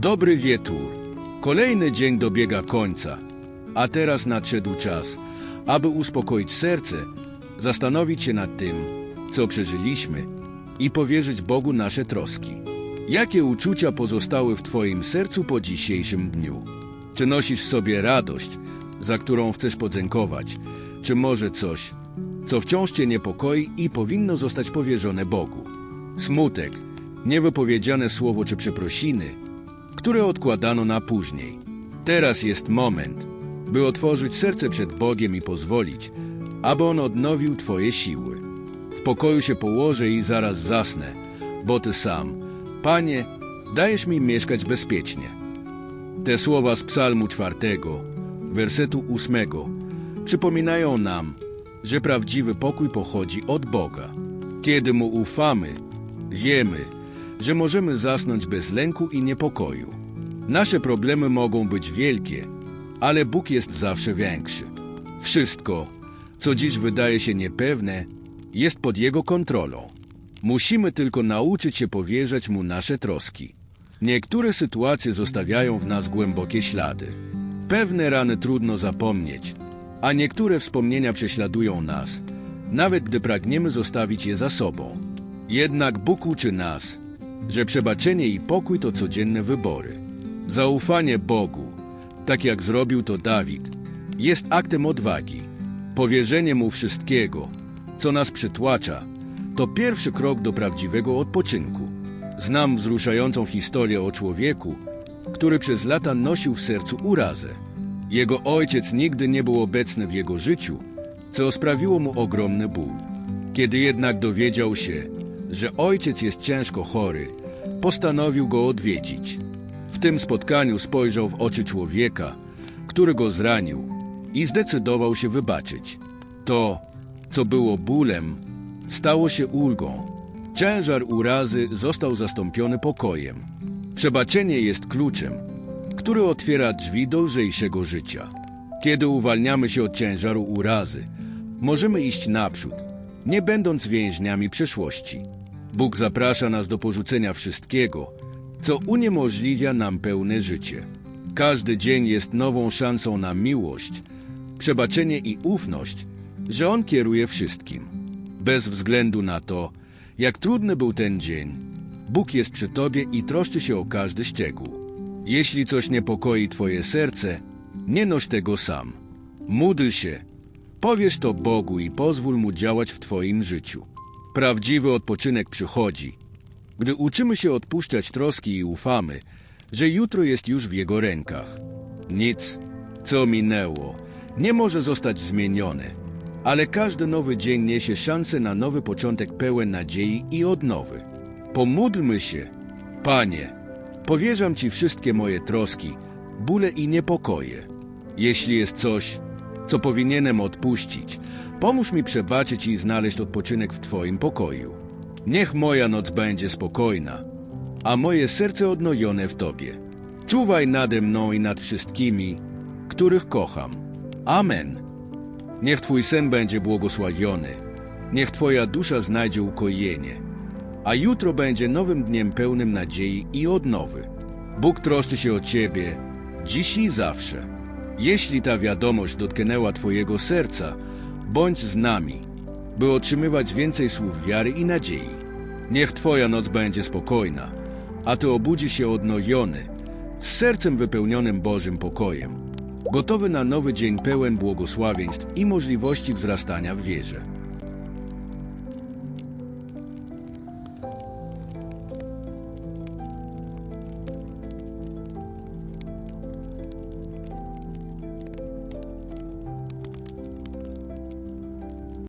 Dobry wieczór. Kolejny dzień dobiega końca, a teraz nadszedł czas, aby uspokoić serce, zastanowić się nad tym, co przeżyliśmy i powierzyć Bogu nasze troski. Jakie uczucia pozostały w Twoim sercu po dzisiejszym dniu? Czy nosisz w sobie radość, za którą chcesz podziękować, czy może coś, co wciąż Cię niepokoi i powinno zostać powierzone Bogu? Smutek, niewypowiedziane słowo czy przeprosiny, które odkładano na później. Teraz jest moment, by otworzyć serce przed Bogiem i pozwolić, aby On odnowił Twoje siły. W pokoju się położę i zaraz zasnę, bo Ty sam, Panie, dajesz mi mieszkać bezpiecznie. Te słowa z Psalmu czwartego, wersetu ósmego, przypominają nam, że prawdziwy pokój pochodzi od Boga. Kiedy Mu ufamy, wiemy, że możemy zasnąć bez lęku i niepokoju. Nasze problemy mogą być wielkie, ale Bóg jest zawsze większy. Wszystko, co dziś wydaje się niepewne, jest pod Jego kontrolą. Musimy tylko nauczyć się powierzać Mu nasze troski. Niektóre sytuacje zostawiają w nas głębokie ślady. Pewne rany trudno zapomnieć, a niektóre wspomnienia prześladują nas, nawet gdy pragniemy zostawić je za sobą. Jednak Bóg uczy nas, że przebaczenie i pokój to codzienne wybory. Zaufanie Bogu, tak jak zrobił to Dawid, jest aktem odwagi. Powierzenie Mu wszystkiego, co nas przytłacza, to pierwszy krok do prawdziwego odpoczynku. Znam wzruszającą historię o człowieku, który przez lata nosił w sercu urazę. Jego ojciec nigdy nie był obecny w jego życiu, co sprawiło mu ogromny ból. Kiedy jednak dowiedział się, że ojciec jest ciężko chory, postanowił go odwiedzić. W tym spotkaniu spojrzał w oczy człowieka, który go zranił i zdecydował się wybaczyć. To, co było bólem, stało się ulgą. Ciężar urazy został zastąpiony pokojem. Przebaczenie jest kluczem, który otwiera drzwi do lżejszego życia. Kiedy uwalniamy się od ciężaru urazy, możemy iść naprzód, nie będąc więźniami przeszłości. Bóg zaprasza nas do porzucenia wszystkiego, co uniemożliwia nam pełne życie. Każdy dzień jest nową szansą na miłość, przebaczenie i ufność, że On kieruje wszystkim. Bez względu na to, jak trudny był ten dzień, Bóg jest przy Tobie i troszczy się o każdy szczegół. Jeśli coś niepokoi Twoje serce, nie noś tego sam. Módl się, powiesz to Bogu i pozwól Mu działać w Twoim życiu. Prawdziwy odpoczynek przychodzi, gdy uczymy się odpuszczać troski i ufamy, że jutro jest już w Jego rękach. Nic, co minęło, nie może zostać zmienione, ale każdy nowy dzień niesie szansę na nowy początek pełen nadziei i odnowy. Pomódlmy się, Panie, powierzam Ci wszystkie moje troski, bóle i niepokoje. Jeśli jest coś, co powinienem odpuścić, pomóż mi przebaczyć i znaleźć odpoczynek w Twoim pokoju. Niech moja noc będzie spokojna, a moje serce odnojone w Tobie. Czuwaj nade mną i nad wszystkimi, których kocham. Amen. Niech Twój sen będzie błogosławiony. Niech Twoja dusza znajdzie ukojenie. A jutro będzie nowym dniem pełnym nadziei i odnowy. Bóg troszczy się o Ciebie, dziś i zawsze. Jeśli ta wiadomość dotknęła Twojego serca, bądź z nami, by otrzymywać więcej słów wiary i nadziei. Niech Twoja noc będzie spokojna, a Ty obudzisz się odnowiony, z sercem wypełnionym Bożym pokojem, gotowy na nowy dzień pełen błogosławieństw i możliwości wzrastania w wierze.